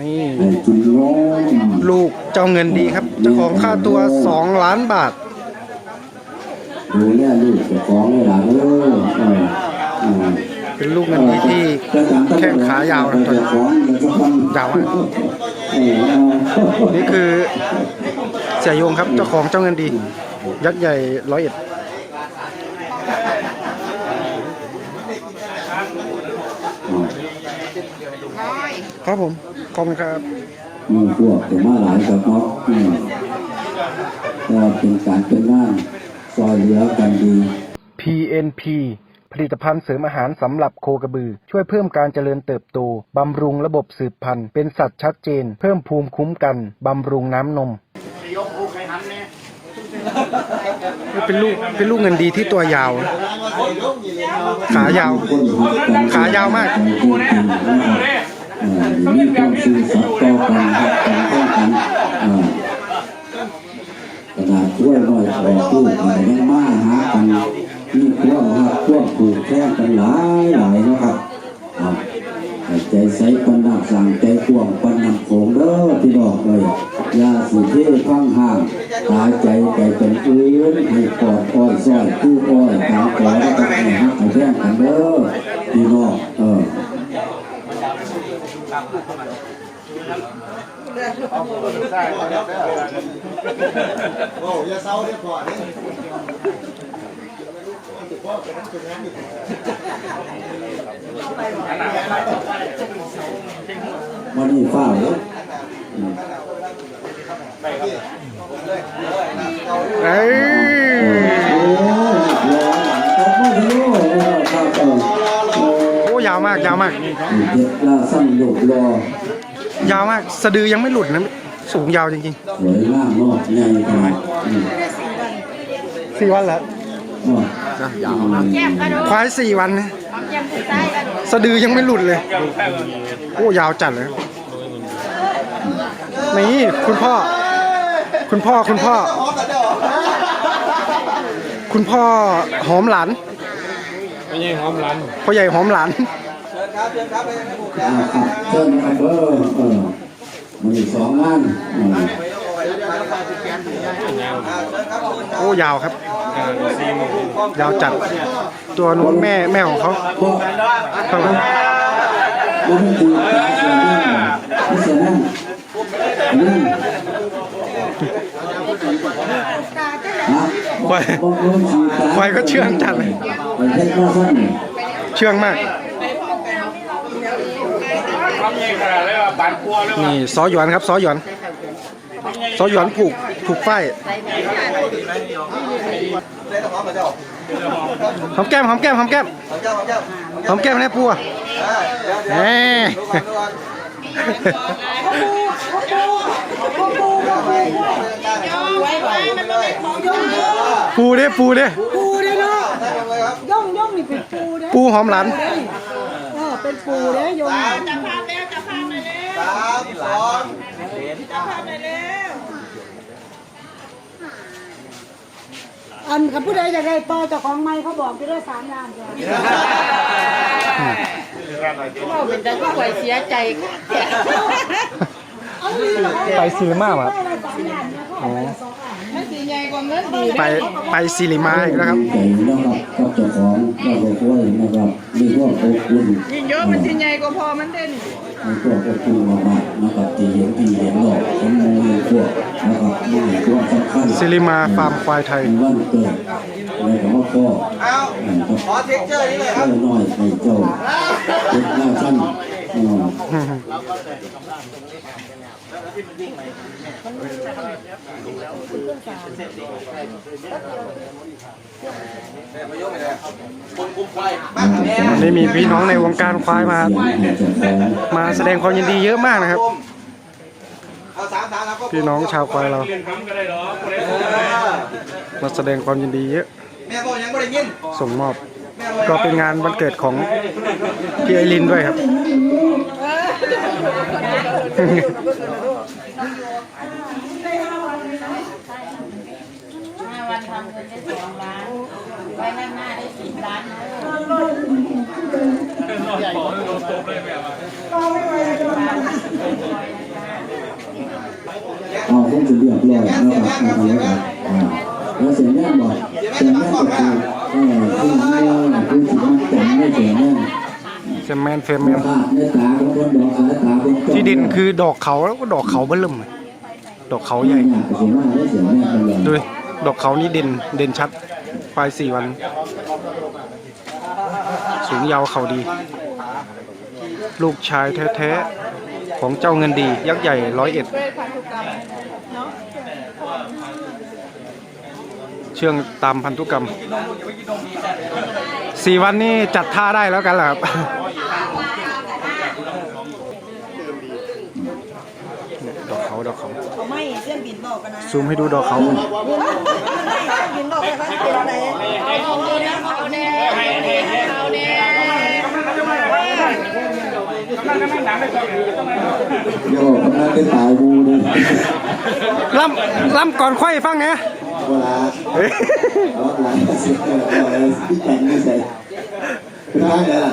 นี่ลูกเจ้าเงินดีครับเจ้าของค่าตัว2ล้านบาทดูแลลูกเจ้าของให้หลานเออเป็นลูกเงินดีที่แข้งขายาวนะตัวยาวนี่คือเสียโยงครับเจ้าของเจ้าเงินดี ยักษ์ใหญ่ร้อยเอ็ด ครับผม ขอบคุณครับมีพวกแต่มาหลายกับเนาะอืมก็เป็นการเป็นงานซอยเหลือกันดี PNP ผลิตภัณฑ์เสริมอาหารสำหรับโคกระบือ ช่วยเพิ่มการเจริญเติบโต บำรุงระบบสืบพันธุ์ เป็นสัตว์ชัดเจน เพิ่มภูมิคุ้มกัน บำรุงน้ำนม เป็นลูกเป็นลูกเงินดีที่ตัวยาว ขายาว ขายาวมากเอ่อมีความซื่อสัตย์ต่อกันครับกันต่อกันขนาดช่วยหน่อยขอพูดอะไรยังมาหากันมีความหักความผูกแค่กันหลายหลายนะครับ ใจใสปันนักสั่งใจกวางปันนำโขงเด้อพี่น้องเลยยาสุเทฟังห่างตายใจใจเป็นอื่นให้กอดอ้อยซอยคู่อ้อยตามขอแล้วก็ให้ฮักให้แท่งกันเด้อพี่น้องเออโอ้ยาเศร้าเรียบร้อย นี่วันนี้ฝ้าเลยเอ้ยโอ้ยรอครับมาดูครับเออโอ้ยาวมากยาวมากเด็กล่าสั้นโยกรอยาวมาก สะดือยังไม่หลุดนะสูงยาวจริงสวยงามเนาะใหญ่ขนาดอืมๆสี่วันแล้วเนาะควายสี่วันนะสะดือยังไม่หลุดเลย โอ้ยาวจัดเลยนี่คุณพ่อ คุณพ่อคุณพ่อ คุณพ่อหอมหลานไม่ใช่หอมหลันพ่อใหญ่หอมหลานอ่าครับเชิญนะครับเออเออมันอีกสองงานเออ โอ้ยาวครับซีมยาวจัดตัวนู้นแม่แม่ของเขาเพราะครับว่ามันตีขาเสียนั่นไม่เสียนั่นนั่นฮะควายบางคนฉีดตาควายก็เชื่องจัดเลยไปเช็ดมาสั้นเนี่ยเชื่องมากทำยังไงขนาดเลยว่าบานกลัวเลยว่านี่ซอหยวนครับซอหยวน ซอหยวนผูกผูกฝ้ายหอมแก้มหอมแก้มหอมแก้มหอมแก้มแน่ปัวแหมปูเด้ปูเด้ปูเด้เนาะย่องย่องนี่เป็นปูเด้ปูหอมหลานเออเป็นปูเด้ย่องสามสอง อันกับผู้ใดอยากได้ต่อเจ้าของไม้เขาบอกที่ได้สามล้านจ้ะเป็นแต่ก็ไหวเสียใจค่ะเอาดีเหรอไปซีนีมาว่ะได้ละสามล้านเนี่ยเขาเอาไปละสองล้านไม่สีใหญ่กว่าเงินดีไปไปซีรีมาอีกแล้วครับใจนะครับกับเจ้าของเราก็ช่วยนะครับมีพวกอบอุ่นยิ่งเยอะมันสีใหญ่กว่าพอมันเด่น มีพวกอบอุ่นมากๆนะครับที่เห็นที่เห็นหลอกเห็นโมเห็นพวกนะครับนี่ตัวสำคัญซีรีมาฟาร์มควายไทยเป็นวันเกิดในคำว่าพ่อเอานะครับขอเท็กเจอร์นี้เลยคเจ้ารับน้อยให้เจ้าเด็กหน้าชั้นอ่าวันนี้มีพี่น้องในวงการควายมา มาแสดงความยินดีเยอะมากนะครับ พี่น้องชาวควายเรา มาแสดงความยินดีเยอะแม่บอกยังไม่ได้ยินส่งมอบ ก็เป็นงานวันเกิดของพี่ไอรินด้วยครับ ห้าวัน ทำเงินได้สองล้านไปข้างหน้าได้สิบล้านนะเอาคงจะเรียบร้อยแล้วครับเอาไว้ครับแล้วเสียงแน่นบอกเสียงแน่นก็คือเออคือเมื่อคือสิมันจำได้เสียงแน่นเฟมแมนเฟมแมนภาพในตาของคนดอกสายตาเป็นที่ดินคือดอกเขาแล้วก็ดอกเขาเบิ่มเลยดอกเขาใหญ่ เสียงว่าได้เสียงแน่นเลย ดูดิ ดอกเขานี่เด่นเด่นชัดปลายสี่วัน สูงยาวเขาดี ลูกชายแท้ๆ ของเจ้าเงินดี ยักษ์ใหญ่ร้อยเอ็ดเชื่องตามพันธุกรรมสี่วันนี่จัดท่าได้แล้วกันเหรอครับ ดอกเขาดอกเขา เขาไม่เส้นบินบอ กกันนะซูมให้ดูดอกเขาบินบอกไปว่าเป็นอะไรเอาแน่เอาแน่เอาแน่โยกกำลังได้ตายบูเลยล่ำล่ำก่อนค่อยฟังเนี่ยเวลาเอาหลังเสียงอะไรที่แต่งไม่ใส่เป็นไงล่ะ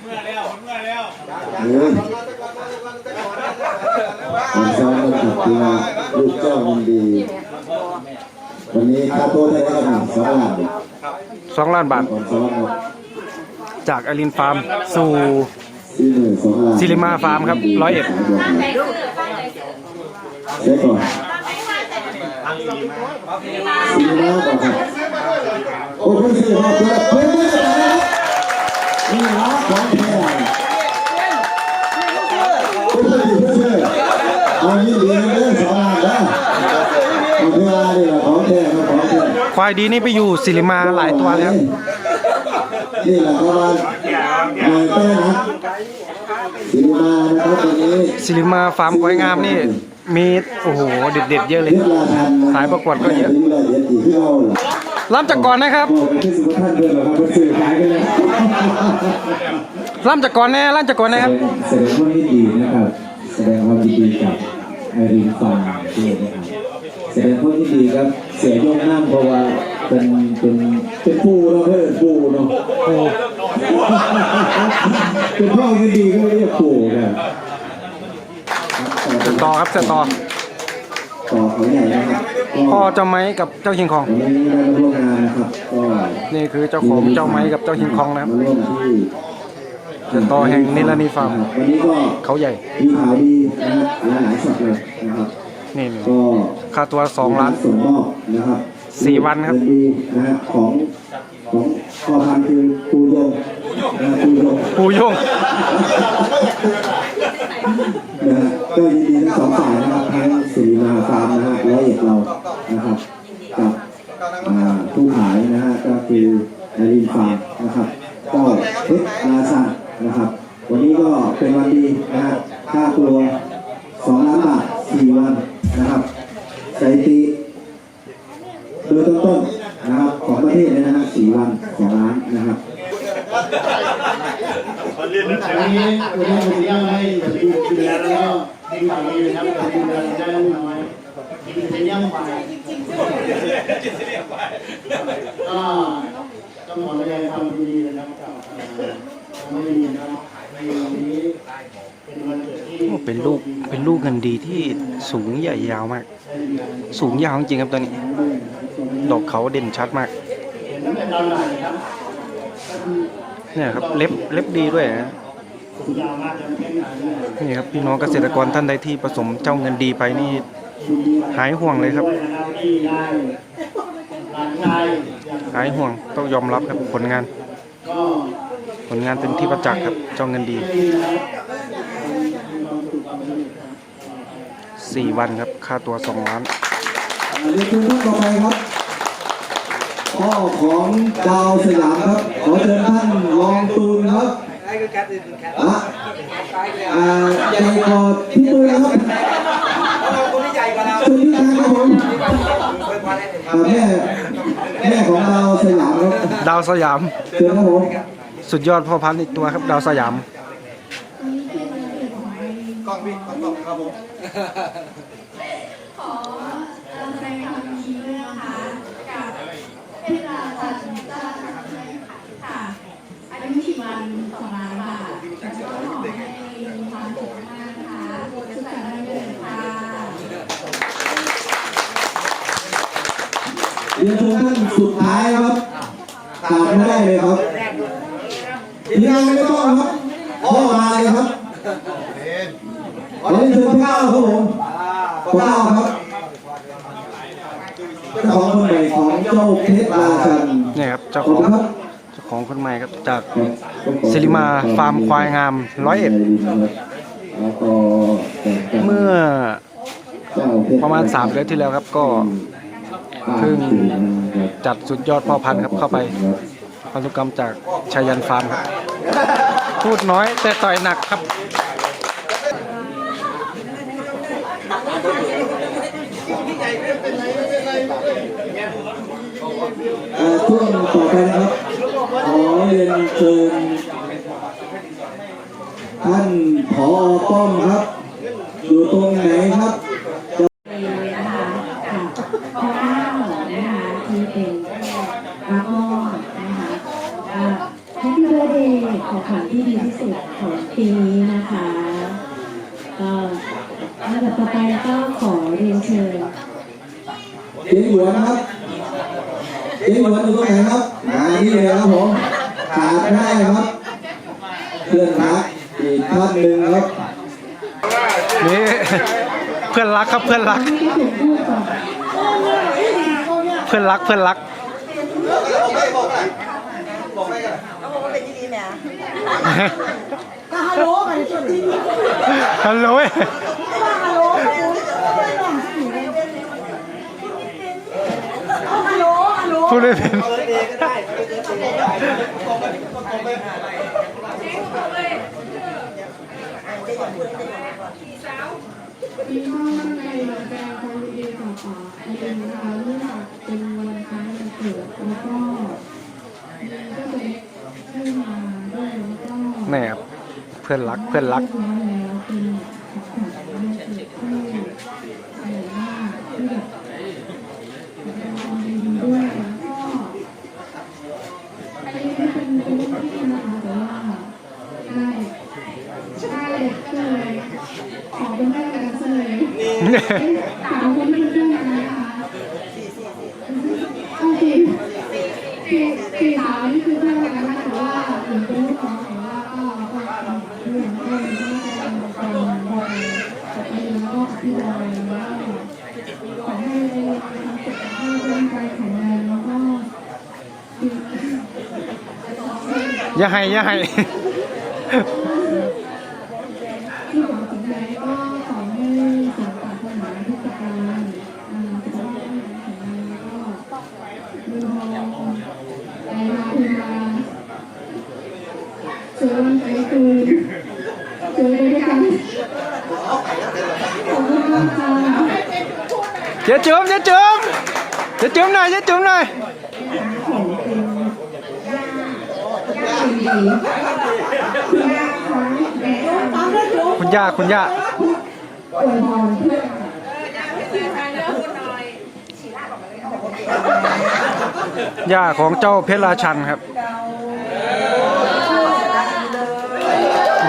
เมื่อแล้วเมื่อแล้วเออผมซ้อมมาถูกตัว ลูกเจ้ามันดี วันนี้ค่าตัวได้ก็หนึ่งสองล้านสองล้านบาทผมซ้อมมาจากอลินฟาร์ม สู่สี่หมื่นสองล้านซิริมาฟาร์มครับร้อยเอ็ดเช็คก่อนซิริมาก่อนครับโอ้ยซิริมาเพื่อนเพื่อนเพื่อนนี่นะของแท้เพื่อนเพื่อนเอายี่เหรีย ควายดีนี่ไปอยู่ซิริมาหลายตัวแล้วนี่แหละครับว่าหน่วยแป้งนะซิริมานะครับตัวนี้ซิริมาฟาร์มควายงามนี่มีโอ้โหเด็ดๆเยอะเลยเรียกราทันนสายประกวดก็เยอะนี่แหละเดี๋ยวตีขึ้นเอาเหรอล่ำจากก่อนนะครับบอกไปที่สุภาพเพื่อนเหรอครับเพื่อนสื่อขายกันเลยล่ำจากก่อนแน่ล่ำจากก่อนนะครับแสดงความยินดีนะครับ แสดงความยินดีกับไอรินฟาร์มด้วยนะครับแส ดงความยินดีครับ เสียยงน้ำเพราะว่าเป็นเป็นเป็นผู้เนาะเพื่อนผู้เนาะผู้เป็นพ่อยินดีก็เรียกผู้ครับต่อครับเสร็จต่อต่อเขาใหญ่นะครับก็พ่อเจ้าไม้กับเจ้าคิงคองวันนี้ได้มาร่วมงานนะครับก็นี่คือเจ้าของเจ้าไม้กับเจ้าคิงคองนะครับมาร่วมที่เสร็จต่อแห่งนิลานีฟาร์มวันนี้ก็เขาใหญ่มีข่าวดีนะครับหลายๆช็อตเลยนะครับนี่ก็ ค่าตัวสองล้านส่งมอบนะครับสี่วันครับเงิดีนะครับของของพ่อพันธุ์คือปูยงนะปูยงปูโยงนะฮะก็ยินดีทั้งสองฝ่ายนะครับทั้งสีมาฟาร์มนะฮะและเอกเรานะครับกับอ่าผู้ขายนะฮะก็คือนารินฟาร์มนะครับก็เพชรอาซันนะครับ วันนี้ก็เป็นวันดีนะฮะค่าตัวสองล้านบาทสี่วันนะครับสถิติโดยต้นๆนะครับของประเทศเลยนะฮะสี่วันสองล้านนะครับ วันันนี้วันนี้ผมจะให้ดูดูแลแล้วก็ดูข่าวดีนะครับดูแลได้น้อยกินเลี้ยงไปก็ต้องขอแสดงความยินดีนะครับกับไม่ดีนะครับในวันนี้เป็นวันเกิดที่เป็นลูกเป็นลูกเงินดีที่สูงใหญ่ยาวมาก สูงยาวจริงครับตัวนี้ ดอกเขาเด่นชัดมากเนี่ยครับเล็บเล็บดีด้วยนะ นเนี่ยนี่ครับพี่น้องเกษตรกรท่านใดที่ผสมเจ้าเงินดีไปนี่หายห่วงเลยครับด้วยนะครับที่ได้หลานชายอย่างหายห่วงต้องยอมรับครับผลงานก็ผลงานเป็นที่ประจักษ์ครับเจ้าเงินดีสี่วันครับค่าตัวสองล้านเรียนเชิญท่านต่อไปครับพ่อของดาวสยามครับ ขอเชิญท่านรองตูนครับ อะอ่าใหญ่กว่าพี่ปืนนะครับคนที่ใหญ่กว่าเราเชิญพี่แทนครับผมอ่าแม่แม่ของดาสยามครับดาวสยาม เชิญครับผมสุดยอดพ่อพันธุ์อีกตัวครับ ดาวสยาม กล้องพี่กล้องครับผมขอแสดงความยินดีนะคะกับเพชรราชันเจ้าค่ะค่ะ อันนี้ ไม่กี่วันสองล้านบาทแล้วก็ขอให้มีความสุขมากนะคะสุขสันต์วันเกิดค่ะเรียนเชิญท่านสุดท้ายครับขาดไม่ได้เลยครับทีมงานไม่ต้องครับพ่อมาเลยครับขอเรียนเชิญพ่อก้าวครับผมพ่อก้าวครับเจ้าของคนใหม่ของเจ้าเพชรราชันนี่ครับเจ้าขขอบองคุณครับเจ้า ของคนใหม่ครับจากสิริมาฟาร์มควายงามร้อยเอ็ดเมื่อประมาณ3เดือนที่แล้วครับก็เพิ่งจัดสุดยอดพ่อพันธุ์ครับเข้าไปพันธุกรรมจากชายันฟาร์มครับพูดน้อยแต่ต่อยหนักครับเอ่อช่วงต่อไปนะครับ ขอเรียนเชิญท่านผอป้อมครับ อยู่ตรงไหนครับเลยนะคะค่ะข้อเก้านะคะที่เป็นรับมอบนะคะแฮปปี้เบอร์เดย์ของขวัญที่ดีที่สุดของปีนี้นะคะก็ลำดับต่อไปก็ขอเรียนเชิญเจ๊หยวนครับ เจ๊หยวนอยู่ตรงไหนครับมานี่เลยครับผมขาดไม่ได้ครับเพื่อนรักอีกท่านหนึ่งครับนี่เพื่อนรักครับเพื่อนรัก เพื่อนรักเพื่อนรักก็ฮัลโหลกันจริงฮัลโหลๆฮัลโหลฮัลโหล ฮัลโหลพูดไม่เป็นปีหน้าในวันแรกความดีต่อต่ออันนี้นะคะเนื่อเป็นวันคล้ายวันเกิดแล้วก็ก็จะให้มาด้วยแล้วก็แน่ครับเพื่อนรักเพื่อนรัก แล้วเป็นของขวัญวันเกิดที่ใหญ่มากที่แบบแสดงความยินดีด้วยแล้วก็อันนี้เป็นเป็นเรื่องที่นะคะแต่ว่าได้ได้ก็เลยขอเป็นแม่กันซะเลย ถามคนที่เป็นเพื่อนกันนะคะโอเคคือคือถามนี่คือเพื่อนกันนะแต่ว่าหนูเป็นลูกน้องแต่ว่าก็เราก็เรื่องก็เลยไม่ได้เป็นคนบอยแต่ไปแล้วก็อธิบายว่าขอให้สุขให้ร่างกายแข็งแรงแล้วก็อย่าให้อย่าให้วังสิ่งใดก็ขอให้สมปรารถนาทุกประการอ่าสุขภาพแข็งแรงแล้วก็มีทองไหลมาเทมา สวยวันใสคืนสวยไปด้วยกันขอบคุณมากค่ะเจ๊จุ๋มเจ๊จุ๋มเจ๊จุ๋มหน่อยเจ๊จุ๋มหน่อยคุณย่าคะตามได้จุ๊บคุณย่าคุณย่าอวยพรเพื่อนย่าของเจ้าเพชรราชันครับ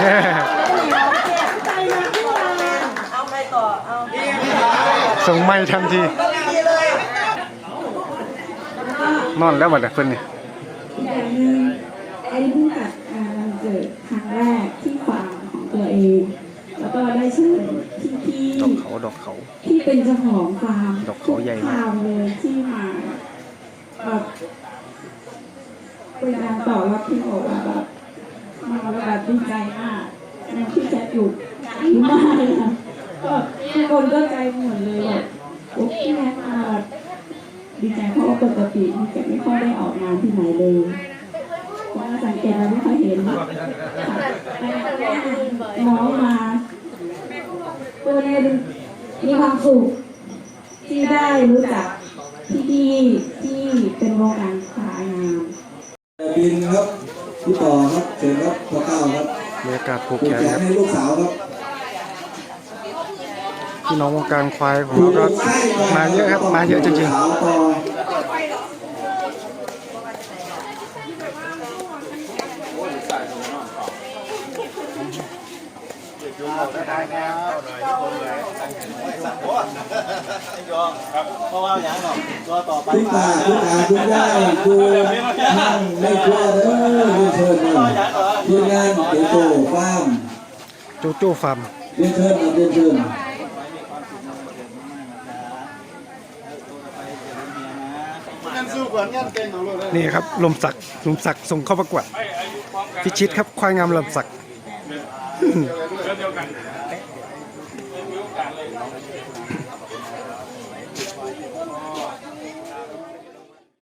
แย่ ส่งไม่ทันทีนอนแล้วหมดเลยเพื่อนนี่อย่างหนึ่งไอ้เพิ่งจัดงานวันเกิดครั้งแรกที่ฟาร์มของตัวเอง แล้วก็ได้เชิญพี่ดอกเขาดอกเขาๆที่เป็นเจ้าของฟาร์มดอกเขาใหญ่มากฟาร์มเลยที่มาแบบเป็นการต่อรับที่บอกว่าแบบมาแล้วแบบดีใจมากนั่นที่จะอยู่ดีมากเลยค่ะ ก็ทุกคนก็ใจหมดเลยแบบโอ้พี่แม่มาแบบดีใจเพราะว่าปกติพี่แกไม่ค่อยได้ออกงานที่ไหนเลยว่าสังเกตเราไม่ค่อยเห็นค่ะน้องมาตัวเองมีความสุขที่ได้รู้จักพี่ๆที่เป็นวงการขายงานบินครับพี่ต่อครับเชิญครับพ่อก้าวครับบรรยากาศผูกผูแขกนแขคนรับให้ลูกสาวครับี่น้องวงการควายของเราก็มาเยอะครับ มาเยอะจริงเพราะว่าอย่างหรอกตัต่อไปทุกตาทุกตได้ดูทั้งไม่กลัเด้อเชิญมาดูงานเดโตฟาร์มโจโจฟาร์มเชิญเชิญ นสู้ก่อนงั้นเต้นของลูกเลยนี่ครับลมศักดิ์ลมศักดิ์ส่งเข้าประกวดพิชิตครับควายงามลมศักดิ์ เดียวกัน